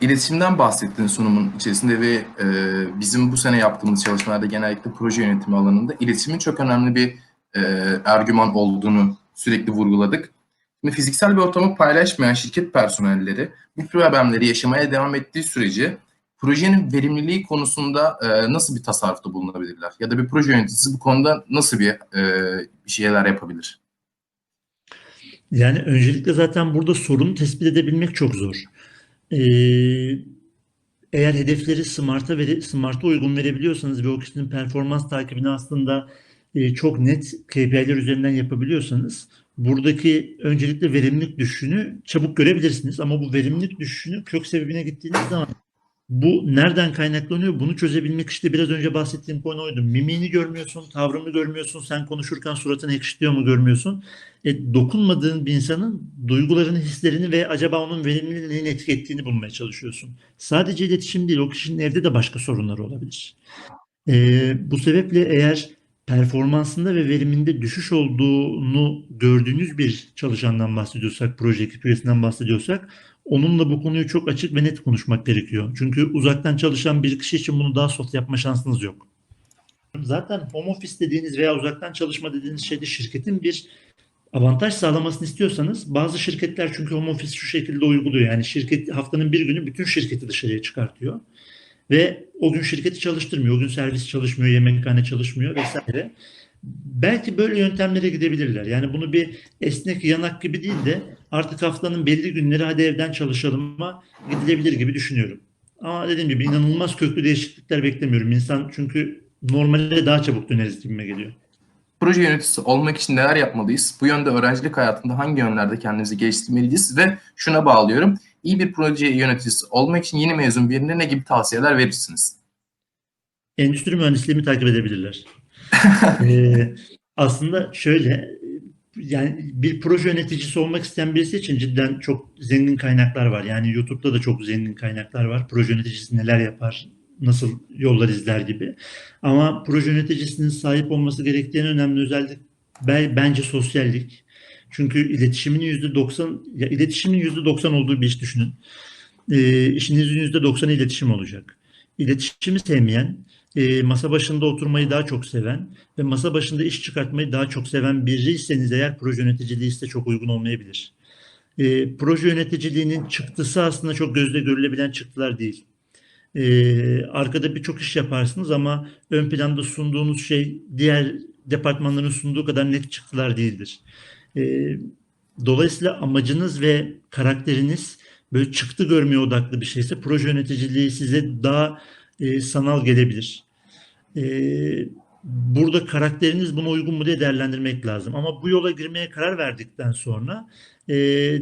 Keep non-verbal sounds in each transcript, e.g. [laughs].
İletişimden bahsettin sunumun içerisinde ve e, bizim bu sene yaptığımız çalışmalarda genellikle proje yönetimi alanında iletişimin çok önemli bir e, argüman olduğunu sürekli vurguladık. Şimdi fiziksel bir ortamı paylaşmayan şirket personelleri bu problemleri yaşamaya devam ettiği sürece projenin verimliliği konusunda e, nasıl bir tasarrufta bulunabilirler? Ya da bir proje yöneticisi bu konuda nasıl bir e, şeyler yapabilir? Yani öncelikle zaten burada sorunu tespit edebilmek çok zor. Ee, eğer hedefleri Smart'a veri, Smart'a uygun verebiliyorsanız ve o kişinin performans takibini aslında e, çok net KPI'ler üzerinden yapabiliyorsanız buradaki öncelikle verimlilik düşüşünü çabuk görebilirsiniz. Ama bu verimlilik düşüşünün kök sebebine gittiğiniz zaman bu nereden kaynaklanıyor? Bunu çözebilmek işte biraz önce bahsettiğim konu oydu. Mimiğini görmüyorsun, tavrını görmüyorsun, sen konuşurken suratını ekşitiyor mu görmüyorsun. E, dokunmadığın bir insanın duygularını, hislerini ve acaba onun verimliliğini neyin etki ettiğini bulmaya çalışıyorsun. Sadece iletişim değil, o kişinin evde de başka sorunları olabilir. E, bu sebeple eğer performansında ve veriminde düşüş olduğunu gördüğünüz bir çalışandan bahsediyorsak, proje ekip üyesinden bahsediyorsak onunla bu konuyu çok açık ve net konuşmak gerekiyor. Çünkü uzaktan çalışan bir kişi için bunu daha soft yapma şansınız yok. Zaten home office dediğiniz veya uzaktan çalışma dediğiniz şeyde şirketin bir avantaj sağlamasını istiyorsanız bazı şirketler çünkü home office şu şekilde uyguluyor. Yani şirket haftanın bir günü bütün şirketi dışarıya çıkartıyor. Ve o gün şirketi çalıştırmıyor. O gün servis çalışmıyor, yemekhane çalışmıyor vesaire. Belki böyle yöntemlere gidebilirler. Yani bunu bir esnek yanak gibi değil de artık haftanın belli günleri hadi evden çalışalıma gidilebilir gibi düşünüyorum. Ama dediğim gibi inanılmaz köklü değişiklikler beklemiyorum. İnsan çünkü normale daha çabuk döneriz gibime geliyor. Proje yöneticisi olmak için neler yapmalıyız? Bu yönde öğrencilik hayatında hangi yönlerde kendimizi geliştirmeliyiz? Ve şuna bağlıyorum. İyi bir proje yöneticisi olmak için yeni mezun birine ne gibi tavsiyeler verirsiniz? Endüstri mühendisliğimi takip edebilirler. [laughs] ee, aslında şöyle yani bir proje yöneticisi olmak isteyen birisi için cidden çok zengin kaynaklar var. Yani YouTube'da da çok zengin kaynaklar var. Proje yöneticisi neler yapar, nasıl yollar izler gibi. Ama proje yöneticisinin sahip olması gerektiği en önemli özellik bence sosyallik. Çünkü iletişimin yüzde doksan, ya iletişimin yüzde doksan olduğu bir iş düşünün. E, işinizin yüzde doksanı iletişim olacak. İletişimi sevmeyen, e, masa başında oturmayı daha çok seven ve masa başında iş çıkartmayı daha çok seven biriyseniz eğer proje yöneticiliği size çok uygun olmayabilir. E, proje yöneticiliğinin çıktısı aslında çok gözle görülebilen çıktılar değil. E, arkada birçok iş yaparsınız ama ön planda sunduğunuz şey diğer departmanların sunduğu kadar net çıktılar değildir. E, dolayısıyla amacınız ve karakteriniz böyle çıktı görmeye odaklı bir şeyse proje yöneticiliği size daha e, sanal gelebilir. E, burada karakteriniz buna uygun mu diye değerlendirmek lazım. Ama bu yola girmeye karar verdikten sonra e,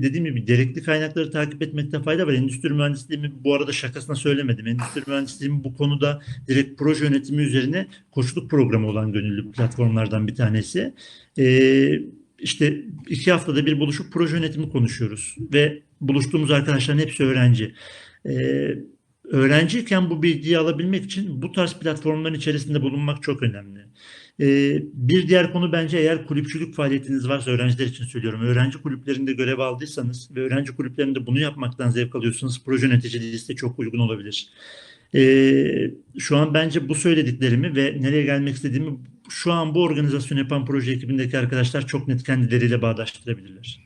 dediğim gibi gerekli kaynakları takip etmekte fayda var. Endüstri mühendisliğimi bu arada şakasına söylemedim. Endüstri mühendisliğimi bu konuda direkt proje yönetimi üzerine koçluk programı olan gönüllü platformlardan bir tanesi. E, işte iki haftada bir buluşup proje yönetimi konuşuyoruz ve buluştuğumuz arkadaşların hepsi öğrenci. Ee, öğrenciyken bu bilgiyi alabilmek için bu tarz platformların içerisinde bulunmak çok önemli. Ee, bir diğer konu bence eğer kulüpçülük faaliyetiniz varsa öğrenciler için söylüyorum. Öğrenci kulüplerinde görev aldıysanız ve öğrenci kulüplerinde bunu yapmaktan zevk alıyorsanız proje yöneticiliği size çok uygun olabilir. Ee, şu an bence bu söylediklerimi ve nereye gelmek istediğimi şu an bu organizasyonu yapan proje ekibindeki arkadaşlar çok net kendileriyle bağdaştırabilirler.